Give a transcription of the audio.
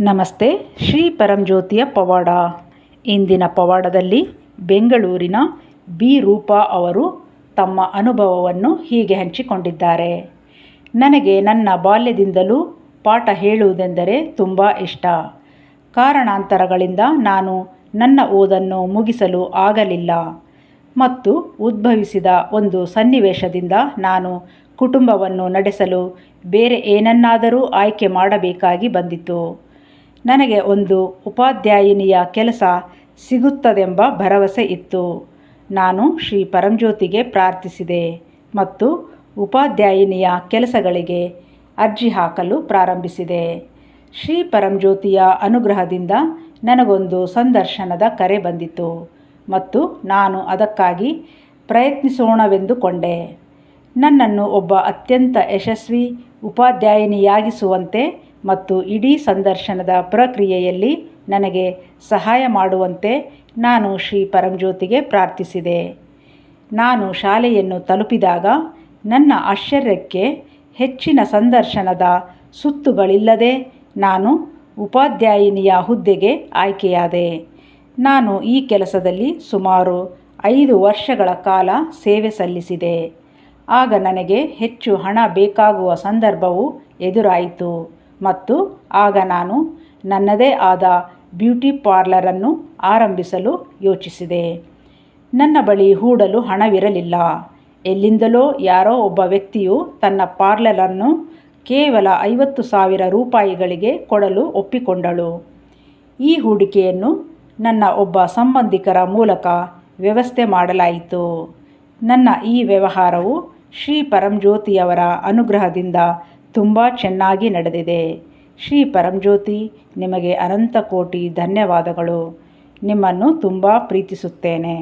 ನಮಸ್ತೆ, ಶ್ರೀ ಪರಂಜ್ಯೋತಿಯ ಪವಾಡ. ಇಂದಿನ ಪವಾಡದಲ್ಲಿ ಬೆಂಗಳೂರಿನ ಬಿ. ರೂಪಾ ಅವರು ತಮ್ಮ ಅನುಭವವನ್ನು ಹೀಗೆ ಹಂಚಿಕೊಂಡಿದ್ದಾರೆ. ನನಗೆ ನನ್ನ ಬಾಲ್ಯದಿಂದಲೂ ಪಾಠ ಹೇಳುವುದೆಂದರೆ ತುಂಬ ಇಷ್ಟ. ಕಾರಣಾಂತರಗಳಿಂದ ನಾನು ನನ್ನ ಓದನ್ನು ಮುಗಿಸಲು ಆಗಲಿಲ್ಲ. ಮತ್ತು ಉದ್ಭವಿಸಿದ ಒಂದು ಸನ್ನಿವೇಶದಿಂದ ನಾನು ಕುಟುಂಬವನ್ನು ನಡೆಸಲು ಬೇರೆ ಏನನ್ನಾದರೂ ಆಯ್ಕೆ ಮಾಡಬೇಕಾಗಿ ಬಂದಿತು ನನಗೆ ಒಂದು ಉಪಾಧ್ಯಾಯಿನಿಯ ಕೆಲಸ ಸಿಗುತ್ತದೆಂಬ ಭರವಸೆ ಇತ್ತು. ನಾನು ಶ್ರೀ ಪರಂಜ್ಯೋತಿಗೆ ಪ್ರಾರ್ಥಿಸಿದೆ ಮತ್ತು ಉಪಾಧ್ಯಾಯಿನಿಯ ಕೆಲಸಗಳಿಗೆ ಅರ್ಜಿ ಹಾಕಲು ಪ್ರಾರಂಭಿಸಿದೆ. ಶ್ರೀ ಪರಂಜ್ಯೋತಿಯ ಅನುಗ್ರಹದಿಂದ ನನಗೊಂದು ಸಂದರ್ಶನದ ಕರೆ ಬಂದಿತು ಮತ್ತು ನಾನು ಅದಕ್ಕಾಗಿ ಪ್ರಯತ್ನಿಸೋಣವೆಂದುಕೊಂಡೆ. ನನ್ನನ್ನು ಒಬ್ಬ ಅತ್ಯಂತ ಯಶಸ್ವಿ ಉಪಾಧ್ಯಾಯಿನಿಯಾಗಿಸುವಂತೆ ಮತ್ತು ಇಡೀ ಸಂದರ್ಶನದ ಪ್ರಕ್ರಿಯೆಯಲ್ಲಿ ನನಗೆ ಸಹಾಯ ಮಾಡುವಂತೆ ನಾನು ಶ್ರೀ ಪರಂಜ್ಯೋತಿಗೆ ಪ್ರಾರ್ಥಿಸಿದೆ. ನಾನು ಶಾಲೆಯನ್ನು ತಲುಪಿದಾಗ ನನ್ನ ಆಶ್ಚರ್ಯಕ್ಕೆ ಹೆಚ್ಚಿನ ಸಂದರ್ಶನದ ಸುತ್ತುಗಳಿಲ್ಲದೆ ನಾನು ಉಪಾಧ್ಯಾಯಿನಿಯ ಹುದ್ದೆಗೆ ಆಯ್ಕೆಯಾದೆ. ನಾನು ಈ ಕೆಲಸದಲ್ಲಿ ಸುಮಾರು ಐದು ವರ್ಷಗಳ ಕಾಲ ಸೇವೆ ಸಲ್ಲಿಸಿದೆ. ಆಗ ನನಗೆ ಹೆಚ್ಚು ಹಣ ಬೇಕಾಗುವ ಸಂದರ್ಭವು ಎದುರಾಯಿತು. ಮತ್ತು ಆಗ ನಾನು ನನ್ನದೇ ಆದ ಬ್ಯೂಟಿ ಪಾರ್ಲರನ್ನು ಆರಂಭಿಸಲು ಯೋಚಿಸಿದೆ. ನನ್ನ ಬಳಿ ಹೂಡಲು ಹಣವಿರಲಿಲ್ಲ. ಎಲ್ಲಿಂದಲೋ ಯಾರೋ ಒಬ್ಬ ವ್ಯಕ್ತಿಯು ತನ್ನ ಪಾರ್ಲರನ್ನು ಕೇವಲ ಐವತ್ತು ಸಾವಿರ ರೂಪಾಯಿಗಳಿಗೆ ಕೊಡಲು ಒಪ್ಪಿಕೊಂಡಳು. ಈ ಹೂಡಿಕೆಯನ್ನು ನನ್ನ ಒಬ್ಬ ಸಂಬಂಧಿಕರ ಮೂಲಕ ವ್ಯವಸ್ಥೆ ಮಾಡಲಾಯಿತು. ನನ್ನ ಈ ವ್ಯವಹಾರವು ಶ್ರೀ ಪರಂಜ್ಯೋತಿಯವರ ಅನುಗ್ರಹದಿಂದ ತುಂಬ ಚೆನ್ನಾಗಿ ನಡೆದಿದೆ. ಶ್ರೀ ಪರಂಜ್ಯೋತಿ ನಿಮಗೆ ಅನಂತ ಕೋಟಿ ಧನ್ಯವಾದಗಳು. ನಿಮ್ಮನ್ನು ತುಂಬ ಪ್ರೀತಿಸುತ್ತೇನೆ.